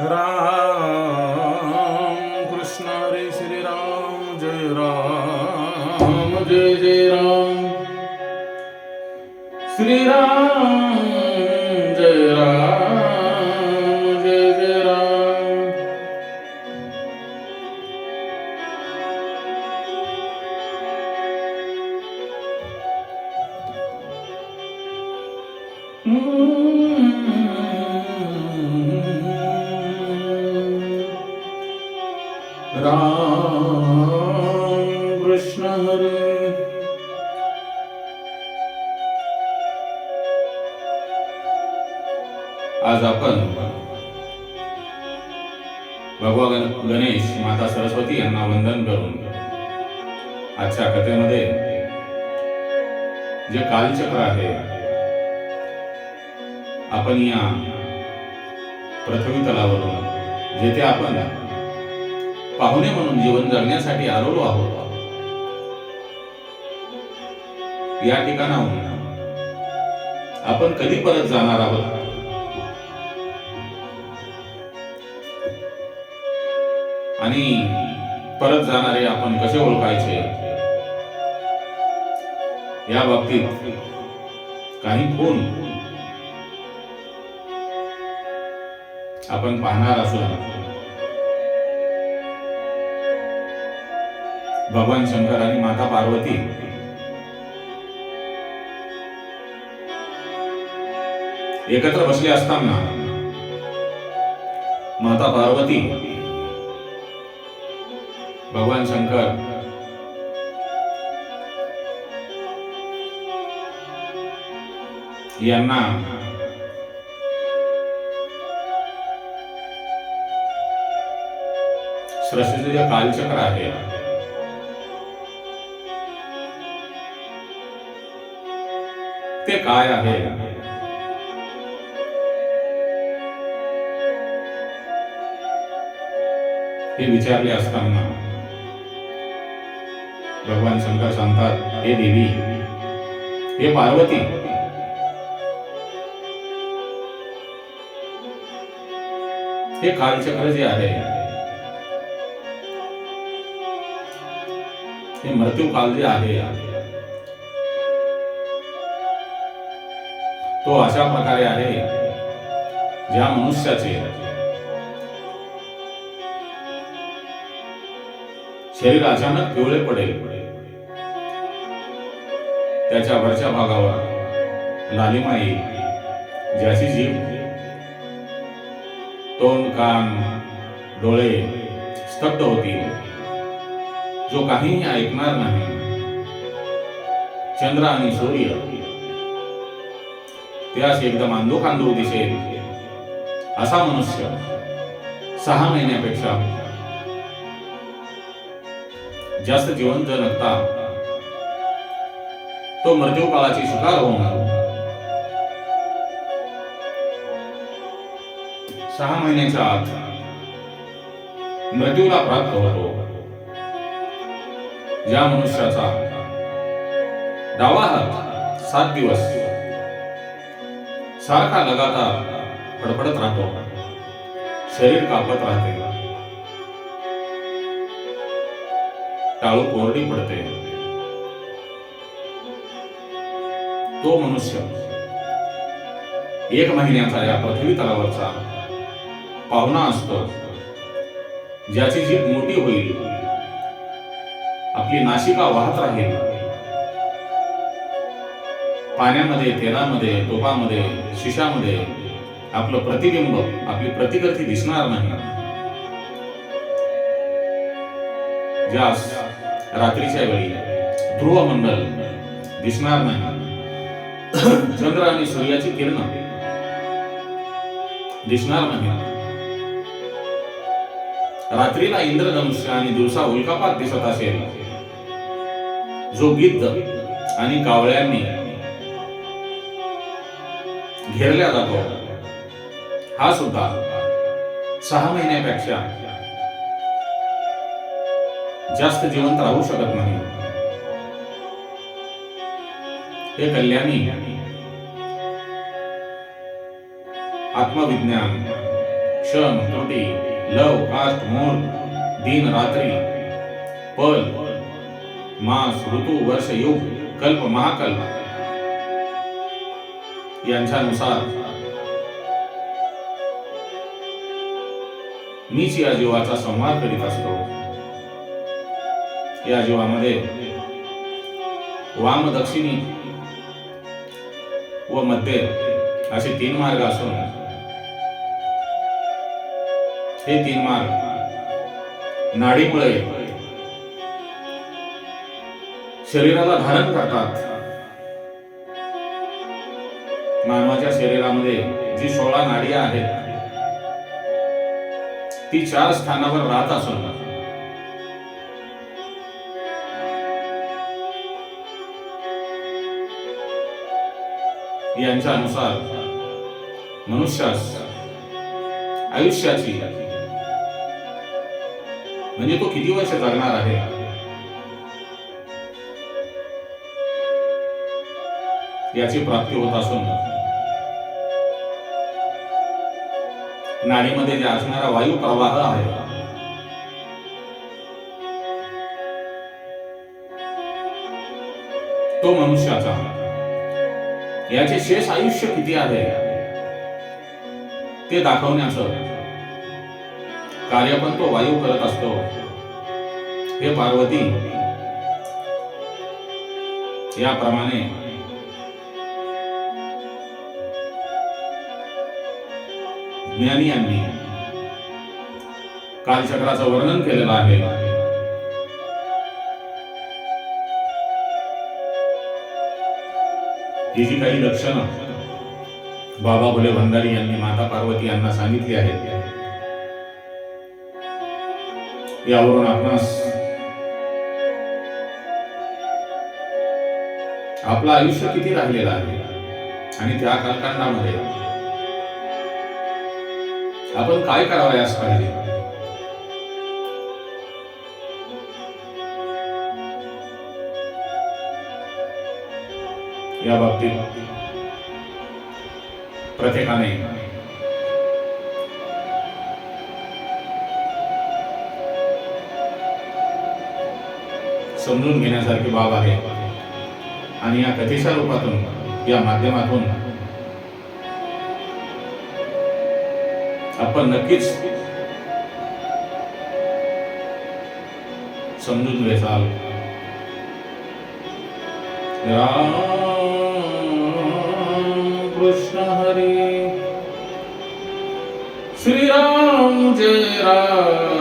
राम कृष्ण हरे श्री राम जय राम जय जय राम। श्री राम। राम कृष्ण हरे। आज आपण भगवान गणेश माता सरस्वती यांना वंदन करून आजच्या कथेमध्ये जे कालचक्र आहे आपण या पृथ्वी तलावरून जेथे आपण पाहुणे म्हणून जीवन जगण्यासाठी आलेलो आहोत. या ठिकाणाहून आपण कधी परत जाणार आहोत? आणि परत जाणारे आपण कसे ओळखायचे? या बाबतीत काही फोन आपण पाहणार असून भगवान शंकर आणि माता पार्वती. एकत्र बसले असताना माता पार्वती भगवान शंकर यांना सृष्टीचं जे कालचक्र आहे ते काय आहे? हे विचारले असताना भगवान शंकर सांगतात हे देवी हे पार्वती हे कालचक्र जे आहे हे मृत्यू काल जे आहे तो अशा प्रकारे आहे ज्या मनुष्याचे शरीर अचानक पिवळे पडेल. त्याच्या वरच्या भागावर लालिमा येईल ज्याची जीभ तोंड कान डोळे स्तब्ध होतील. जो काहीही ऐकणार नाही चंद्र आणि सूर्य त्यास एकदम अंधोखांदो दिसेल. असा मनुष्य सहा महिन्यापेक्षा जास्त जिवंत नसता तो मृत्यू काळाची शिकार होऊन सहा महिन्याच्या आत मृत्यूला प्राप्त होतो. ज्या मनुष्याचा डावा हात सात दिवस सारखा लगातार फडफडत राहतो. शरीर कापत राहते. टाळू कोरडी पडते. तो मनुष्य एक महिन्याचा या पृथ्वी तलावरचा पाहुणा असतो. ज्याची जीभ मोठी होईल. आपली नाशिका वाहत राहील. पाण्यामध्ये तेलामध्ये तोपामध्ये शिशामध्ये आपलं प्रतिबिंब आपली प्रतिकृती दिसणार नाही. ज्यास रात्रीच्या वेळी ध्रुव मंडल दिसणार नाही. चंद्र आणि सूर्याची किरण दिसणार नाही. रात्रीला इंद्रधनुष्य आणि दिवसा उल्कापात दिसत असेल. जो गिद्ध आणि कावळ्यांनी घेरल्या जातो हा सुद्धा सहा महिन्यापेक्षा जास्त जिवंत राहू शकत नाही हे कल्याणी आत्मविज्ञान क्षण त्रुटी लव काष्ट मुहूर्त दिन रात्री पल मास ऋतू वर्ष युग कल्प महाकल्प यांच्यानुसार. मीच या जीवाचा संहार करीत असतो. या जीवामध्ये वाम दक्षिणी व मध्य असे तीन मार्ग असून हे तीन मार्ग नाडीमुळे शरीराला धारण करतात. मानवाच्या शरीरामध्ये जी सोळा नाडी आहेत ती चार स्थानावर राहत असून यांच्या अनुसार मनुष्यास आयुष्याची म्हणजे तो किती वर्ष जगणार आहे? याची प्राप्ती होत असून नाडीमध्ये जे असणारा वायू प्रवाह आहे. तो मनुष्याचा याचे शेष आयुष्य किती आहे? ते दाखवण्याचं कार्य पण तो वायू करत असतो. हे पार्वती याप्रमाणे ज्ञानी यांनी कालचक्राचं वर्णन केलेलं आहे. ही जी काही लक्षणं बाबा भोले भंडारी यांनी माता पार्वती यांना सांगितली आहेत यावरून आपणास आपलं आयुष्य किती राहिलेलं आहे आणि त्या कालखंडामध्ये आपण काय करावयास पाहिजे या बाबतीत प्रत्येकाने समजून घेण्यासारखी बाब आहे. आणि या कथेच्या रूपातून या माध्यमातून आपण नक्कीच समजून घेसाल राम कृष्ण हरी. श्रीराम जय राम.